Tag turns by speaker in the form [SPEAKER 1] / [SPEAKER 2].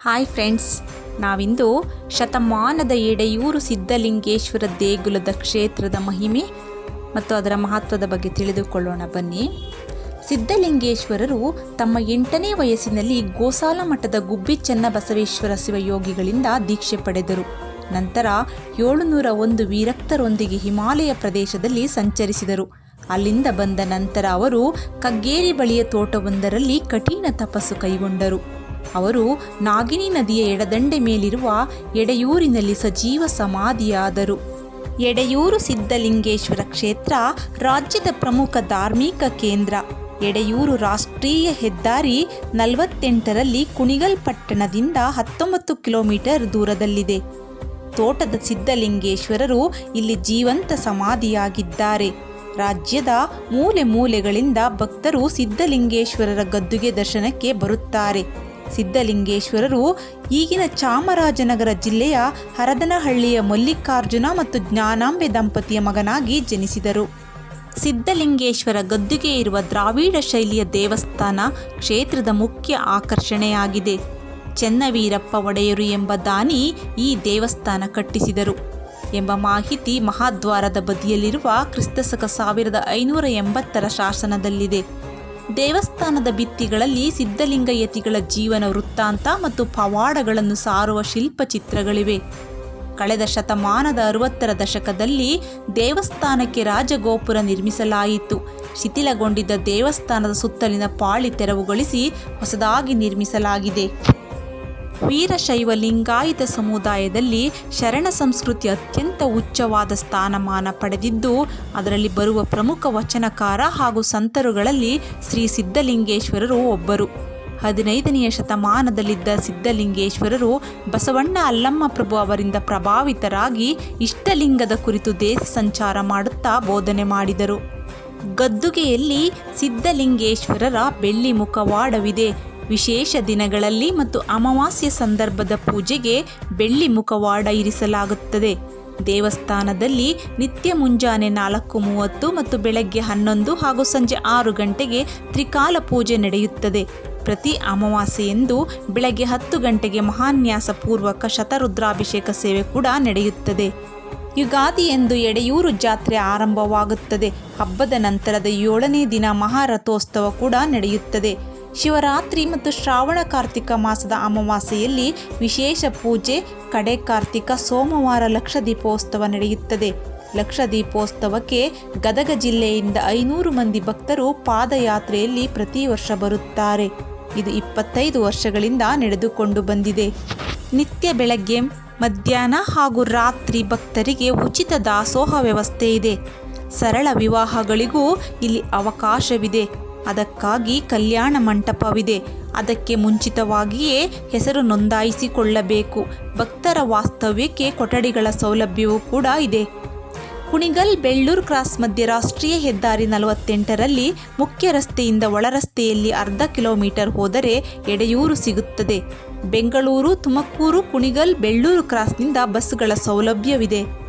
[SPEAKER 1] Hi friends, ನಾವಿಂದು ಶತಮಾನದ ಎಡೆಯೂರು ಸಿದ್ಧಲಿಂಗೇಶ್ವರ ದೇಗುಲದ ಕ್ಷೇತ್ರದ ಮಹಿಮೆ ಮತ್ತು ಅದರ ಮಹತ್ವದ ಬಗ್ಗೆ ತಿಳಿದುಕೊಳ್ಳೋಣ. ಬನ್ನಿ. ಸಿದ್ಧಲಿಂಗೇಶ್ವರರು ತಮ್ಮ ಎಂಟನೇ ವಯಸ್ಸಿನಲ್ಲಿ ಗೋಸಾಲ ಮಠದ ಗುಬ್ಬಿ ಚನ್ನಬಸವೇಶ್ವರ ಶಿವಯೋಗಿಗಳಿಂದ ದೀಕ್ಷೆ ಪಡೆದರು. ನಂತರ ಏಳುನೂರ ಒಂದು ವೀರಕ್ತರೊಂದಿಗೆ ಹಿಮಾಲಯ ಪ್ರದೇಶದಲ್ಲಿ ಸಂಚರಿಸಿದರು. ಅಲ್ಲಿಂದ ಬಂದ ನಂತರ ಅವರು ಕಗ್ಗೇರಿ ಬಳಿಯ ತೋಟವೊಂದರಲ್ಲಿ ಕಠಿಣ ತಪಸ್ಸು ಕೈಗೊಂಡರು. ಅವರು ನಾಗಿನಿ ನದಿಯ ಎಡದಂಡೆ ಮೇಲಿರುವ ಎಡೆಯೂರಿನಲ್ಲಿ ಸಜೀವ ಸಮಾಧಿಯಾದರು. ಎಡೆಯೂರು ಸಿದ್ಧಲಿಂಗೇಶ್ವರ ಕ್ಷೇತ್ರ ರಾಜ್ಯದ ಪ್ರಮುಖ ಧಾರ್ಮಿಕ ಕೇಂದ್ರ. ಎಡೆಯೂರು ರಾಷ್ಟ್ರೀಯ ಹೆದ್ದಾರಿ ನಲವತ್ತೆಂಟರಲ್ಲಿ ಕುಣಿಗಲ್ ಪಟ್ಟಣದಿಂದ ಹತ್ತೊಂಬತ್ತು ಕಿಲೋಮೀಟರ್ ದೂರದಲ್ಲಿದೆ. ತೋಟದ ಸಿದ್ಧಲಿಂಗೇಶ್ವರರು ಇಲ್ಲಿ ಜೀವಂತ ಸಮಾಧಿಯಾಗಿದ್ದಾರೆ. ರಾಜ್ಯದ ಮೂಲೆ ಮೂಲೆಗಳಿಂದ ಭಕ್ತರು ಸಿದ್ಧಲಿಂಗೇಶ್ವರರ ಗದ್ದುಗೆ ದರ್ಶನಕ್ಕೆ ಬರುತ್ತಾರೆ. ಸಿದ್ಧಲಿಂಗೇಶ್ವರರು ಈಗಿನ ಚಾಮರಾಜನಗರ ಜಿಲ್ಲೆಯ ಹರದನಹಳ್ಳಿಯ ಮಲ್ಲಿಕಾರ್ಜುನ ಮತ್ತು ಜ್ಞಾನಾಂಬೆ ದಂಪತಿಯ ಮಗನಾಗಿ ಜನಿಸಿದರು. ಸಿದ್ಧಲಿಂಗೇಶ್ವರ ಗದ್ದುಗೆ ಇರುವ ದ್ರಾವಿಡ ಶೈಲಿಯ ದೇವಸ್ಥಾನ ಕ್ಷೇತ್ರದ ಮುಖ್ಯ ಆಕರ್ಷಣೆಯಾಗಿದೆ. ಚೆನ್ನವೀರಪ್ಪ ಒಡೆಯರು ಎಂಬ ದಾನಿ ಈ ದೇವಸ್ಥಾನ ಕಟ್ಟಿಸಿದರು ಎಂಬ ಮಾಹಿತಿ ಮಹಾದ್ವಾರದ ಬದಿಯಲ್ಲಿರುವ ಕ್ರಿಸ್ತಶಕ ಸಾವಿರದ ಐನೂರ ಎಂಬತ್ತರ ಶಾಸನದಲ್ಲಿದೆ. ದೇವಸ್ಥಾನದ ಭಿತ್ತಿಗಳಲ್ಲಿ ಸಿದ್ಧಲಿಂಗಯತಿಗಳ ಜೀವನ ವೃತ್ತಾಂತ ಮತ್ತು ಪವಾಡಗಳನ್ನು ಸಾರುವ ಶಿಲ್ಪಚಿತ್ರಗಳಿವೆ. ಕಳೆದ ಶತಮಾನದ ಅರವತ್ತರ ದಶಕದಲ್ಲಿ ದೇವಸ್ಥಾನಕ್ಕೆ ರಾಜಗೋಪುರ ನಿರ್ಮಿಸಲಾಯಿತು. ಶಿಥಿಲಗೊಂಡಿದ್ದ ದೇವಸ್ಥಾನದ ಸುತ್ತಲಿನ ಪಾಳಿ ತೆರವುಗೊಳಿಸಿ ಹೊಸದಾಗಿ ನಿರ್ಮಿಸಲಾಗಿದೆ. ವೀರಶೈವ ಲಿಂಗಾಯತ ಸಮುದಾಯದಲ್ಲಿ ಶರಣ ಸಂಸ್ಕೃತಿ ಅತ್ಯಂತ ಉಚ್ಚವಾದ ಸ್ಥಾನಮಾನ ಪಡೆದಿದ್ದು, ಅದರಲ್ಲಿ ಬರುವ ಪ್ರಮುಖ ವಚನಕಾರ ಹಾಗೂ ಸಂತರುಗಳಲ್ಲಿ ಶ್ರೀ ಸಿದ್ಧಲಿಂಗೇಶ್ವರರು ಒಬ್ಬರು. ಹದಿನೈದನೆಯ ಶತಮಾನದಲ್ಲಿದ್ದ ಸಿದ್ಧಲಿಂಗೇಶ್ವರರು ಬಸವಣ್ಣ ಅಲ್ಲಮ್ಮ ಪ್ರಭು ಅವರಿಂದ ಪ್ರಭಾವಿತರಾಗಿ ಇಷ್ಟಲಿಂಗದ ಕುರಿತು ದೇಶ ಸಂಚಾರ ಮಾಡುತ್ತಾ ಬೋಧನೆ ಮಾಡಿದರು. ಗದ್ದುಗೆಯಲ್ಲಿ ಸಿದ್ಧಲಿಂಗೇಶ್ವರರ ಬೆಳ್ಳಿ ಮುಖವಾಡವಿದೆ ವಿಶೇಷ ದಿನಗಳಲ್ಲಿ ಮತ್ತು ಅಮಾವಾಸ್ಯ ಸಂದರ್ಭದ ಪೂಜೆಗೆ ಬೆಳ್ಳಿ ಮುಖವಾಡ ಇರಿಸಲಾಗುತ್ತದೆ. ದೇವಸ್ಥಾನದಲ್ಲಿ ನಿತ್ಯ ಮುಂಜಾನೆ ನಾಲ್ಕು ಮೂವತ್ತು ಮತ್ತು ಬೆಳಗ್ಗೆ ಹನ್ನೊಂದು ಹಾಗೂ ಸಂಜೆ ಆರು ಗಂಟೆಗೆ ತ್ರಿಕಾಲ ಪೂಜೆ ನಡೆಯುತ್ತದೆ. ಪ್ರತಿ ಅಮಾವಾಸ್ಯೆಯೆಂದು ಬೆಳಗ್ಗೆ ಹತ್ತು ಗಂಟೆಗೆ ಮಹಾನ್ಯಾಸ ಪೂರ್ವಕ ಶತರುದ್ರಾಭಿಷೇಕ ಸೇವೆ ಕೂಡ ನಡೆಯುತ್ತದೆ. ಯುಗಾದಿ ಎಂದು ಎಡೆಯೂರು ಜಾತ್ರೆ ಆರಂಭವಾಗುತ್ತದೆ. ಹಬ್ಬದ ನಂತರದ ಏಳನೇ ದಿನ ಮಹಾರಥೋತ್ಸವ ಕೂಡ ನಡೆಯುತ್ತದೆ. ಶಿವರಾತ್ರಿ ಮತ್ತು ಶ್ರಾವಣ ಕಾರ್ತಿಕ ಮಾಸದ ಅಮಾವಾಸ್ಯೆಯಲ್ಲಿ ವಿಶೇಷ ಪೂಜೆ, ಕಡೆ ಕಾರ್ತಿಕ ಸೋಮವಾರ ಲಕ್ಷ ದೀಪೋತ್ಸವ ನಡೆಯುತ್ತದೆ. ಲಕ್ಷ ದೀಪೋತ್ಸವಕ್ಕೆ ಗದಗ ಜಿಲ್ಲೆಯಿಂದ ಐನೂರು ಮಂದಿ ಭಕ್ತರು ಪಾದಯಾತ್ರೆಯಲ್ಲಿ ಪ್ರತಿ ವರ್ಷ ಬರುತ್ತಾರೆ. ಇದು ಇಪ್ಪತ್ತೈದು ವರ್ಷಗಳಿಂದ ನಡೆದುಕೊಂಡು ಬಂದಿದೆ. ನಿತ್ಯ ಬೆಳಗ್ಗೆ, ಮಧ್ಯಾಹ್ನ ಹಾಗೂ ರಾತ್ರಿ ಭಕ್ತರಿಗೆ ಉಚಿತ ದಾಸೋಹ ವ್ಯವಸ್ಥೆ ಇದೆ. ಸರಳ ವಿವಾಹಗಳಿಗೂ ಇಲ್ಲಿ ಅವಕಾಶವಿದೆ. ಅದಕ್ಕಾಗಿ ಕಲ್ಯಾಣ ಮಂಟಪವಿದೆ. ಅದಕ್ಕೆ ಮುಂಚಿತವಾಗಿಯೇ ಹೆಸರು ನೋಂದಾಯಿಸಿಕೊಳ್ಳಬೇಕು. ಭಕ್ತರ ವಾಸ್ತವ್ಯಕ್ಕೆ ಕೊಠಡಿಗಳ ಸೌಲಭ್ಯವೂ ಕೂಡ ಇದೆ. ಕುಣಿಗಲ್ ಬೆಳ್ಳೂರು ಕ್ರಾಸ್ ಮಧ್ಯೆ ರಾಷ್ಟ್ರೀಯ ಹೆದ್ದಾರಿ ನಲವತ್ತೆಂಟರಲ್ಲಿ ಮುಖ್ಯ ರಸ್ತೆಯಿಂದ ಒಳರಸ್ತೆಯಲ್ಲಿ ಅರ್ಧ ಕಿಲೋಮೀಟರ್ ಹೋದರೆ ಎಡೆಯೂರು ಸಿಗುತ್ತದೆ. ಬೆಂಗಳೂರು, ತುಮಕೂರು, ಕುಣಿಗಲ್, ಬೆಳ್ಳೂರು ಕ್ರಾಸ್ನಿಂದ ಬಸ್ಗಳ ಸೌಲಭ್ಯವಿದೆ.